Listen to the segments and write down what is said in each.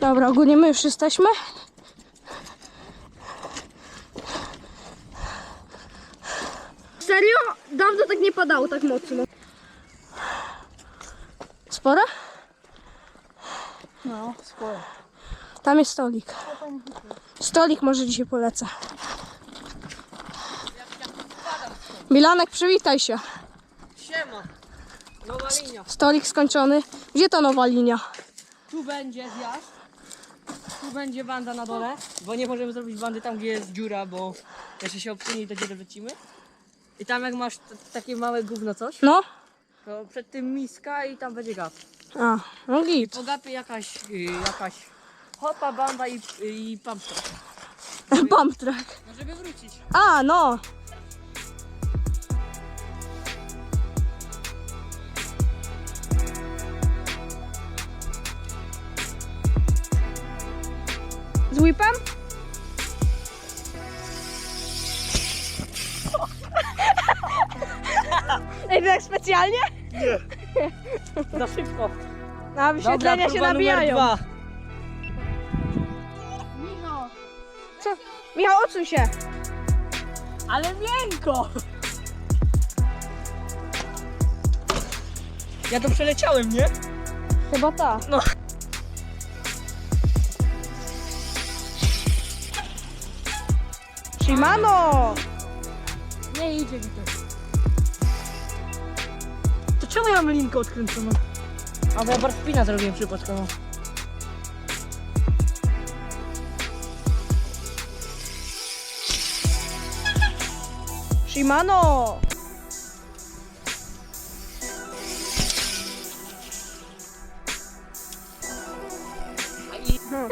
Dobra, ogólnie my już jesteśmy. Serio? Dawno tak nie padało tak mocno. Spora? No, sporo. Tam jest stolik. Stolik może dzisiaj polecę. Milanek, przywitaj się. Siema. Nowa linia. Stolik skończony. Gdzie to nowa linia? Tu będzie zjazd. Tu będzie banda na dole, bo nie możemy zrobić bandy tam, gdzie jest dziura, bo jeszcze się obsunie i do dziury wlecimy. I tam jak masz t- takie małe gówno coś, No? to przed tym miska i tam będzie gap. A, no git. Po gapie jakaś, y, jakaś hopa, banda i, i pumpster. Bump track. Żeby wrócić. A, no. Z whipem? Ej, tak specjalnie? Za szybko. Na wyświetlenia się próba numer nabijają. dwa. Co? Michał, odsuń się. Ale miękko! Ja to przeleciałem, nie? Chyba tak. No. Shimano! Nie idzie mi to. To czemu ja mam linkę odkręconą? A bo ja bar spina zrobiłem przypadkowo. Shimano! No,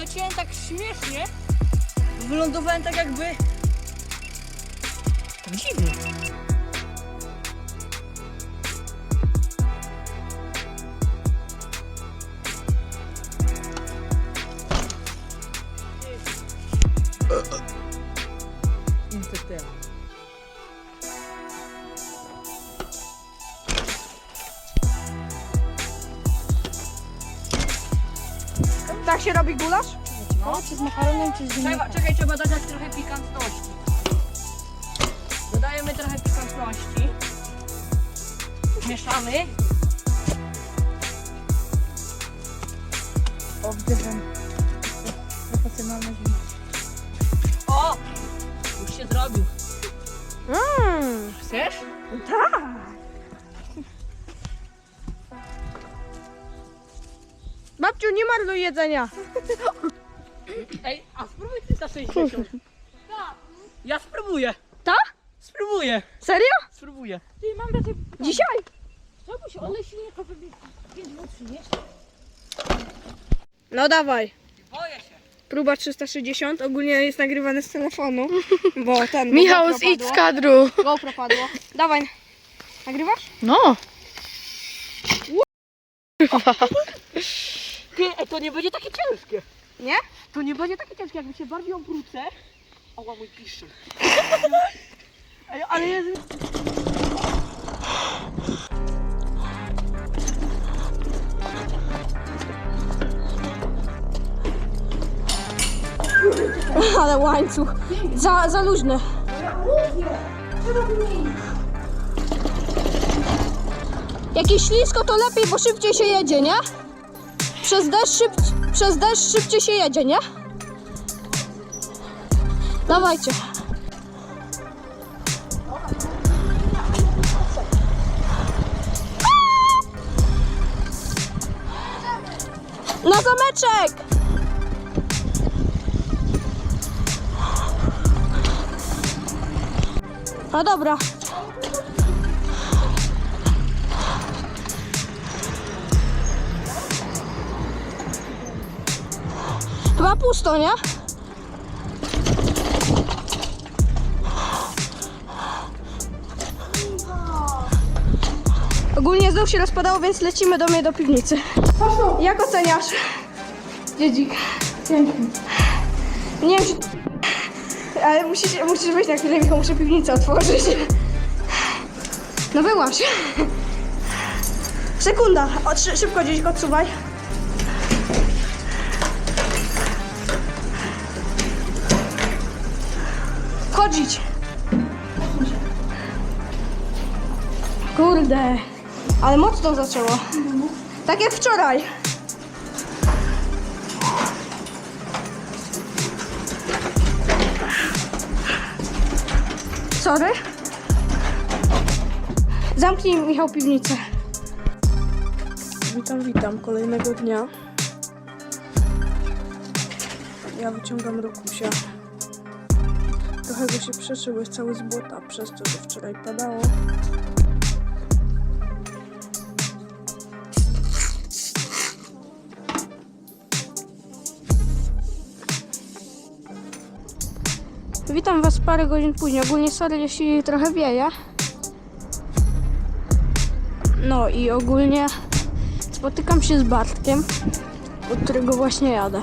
poleciałem tak śmiesznie. Wylądowałem tak jakby... Tak dziwnie. Niestety. Tak się robi gulasz? No. Czy z makaronem, czy z Trzeba, czekaj, trzeba dodać trochę pikantności. Dodajemy trochę pikantności. Mieszamy. O, wdycham. Profesjonalne zimno. O! Już się zrobił. Mmm, Chcesz? tak. Babciu, nie marnuj jedzenia. Ej, a spróbuj 360. Ja spróbuję. Ta? Spróbuję. Serio? Spróbuję. Ty, mam do tej... Dzisiaj? Czemu się one silnika pewnie 5 minut przynieść? No dawaj. Boję się. Próba 360, ogólnie jest nagrywane z telefonu, bo ten... Michał, GoPro idź z padło. kadru. GoPro padło. Dawaj. Nagrywasz? No. Ty, ej, to nie będzie takie ciężkie. Nie? To nie będzie takie ciężkie, jakby się bardziej obrócę. Ała, mój piszczy. Ej, ale jest... Ale łańcuch. Za, za luźny. Jak jest ślisko, to lepiej, bo szybciej się jedzie, nie? Przez deszcz, szyb, przez deszcz szybciej się jedzie, nie? Dawajcie. Na zameczek! No dobra. Chyba pusto, nie? Ogólnie znów się rozpadało, więc lecimy do mnie do piwnicy. Jak oceniasz? Dziedzik. Piękny. Nie wiem, czy... Ale musisz, musisz wejść na chwilę, Michał, muszę piwnicę otworzyć. No wyłaś. Sekunda. O, szy- szybko, Dziedzik, odsuwaj. Wchodzić. Kurde. Ale mocno zaczęło. Tak jak wczoraj. Sorry. Zamknij Michał piwnicę. Witam, witam. Kolejnego dnia. Ja wyciągam rokusia. Trochę go się przeszył, jest cały z błota, przez że wczoraj padało. Witam Was parę godzin później. Ogólnie sorry, jeśli trochę wieje. No i ogólnie spotykam się z Bartkiem, od którego właśnie jadę.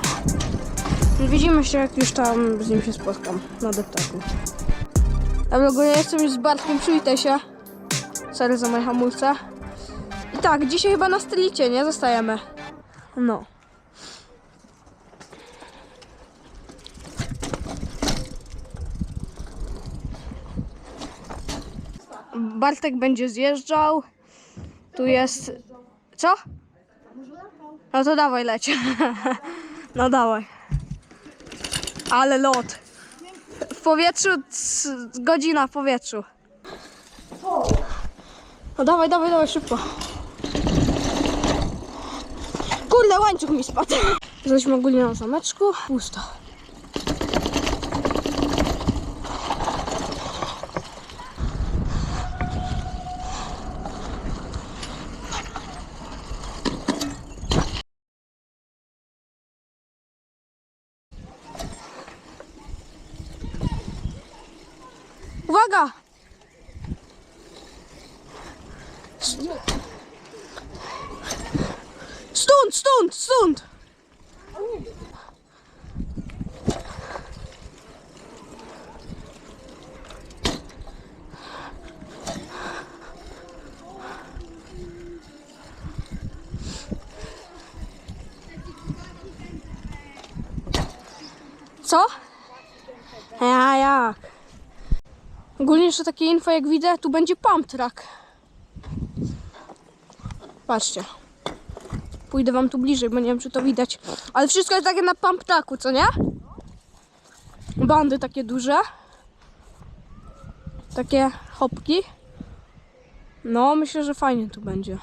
Widzimy się, jak już tam z nim się spotkam na deptaku. Dobra, ogólnie jestem już z Bartkiem, przywitaj się. Sorry za moje hamulce. I tak, dzisiaj chyba na stylicie, nie? Zostajemy. No. Bartek będzie zjeżdżał. Tu jest. Co? No to dawaj leć. No dawaj. Ale lot. W powietrzu, godzina w powietrzu. No dawaj, dawaj, dawaj, szybko. Kurde, łańcuch mi spadł. Jesteśmy ogólnie na zameczku. Pusto. Uwaga! Stąd, stąd, stąd! Co? Ja, jak? Ogólnie jeszcze takie info jak widzę, tu będzie pump track. Patrzcie. Pójdę wam tu bliżej, bo nie wiem czy to widać. Ale wszystko jest takie na pump tracku, co nie? Bandy takie duże. Takie hopki. No, myślę, że fajnie tu będzie.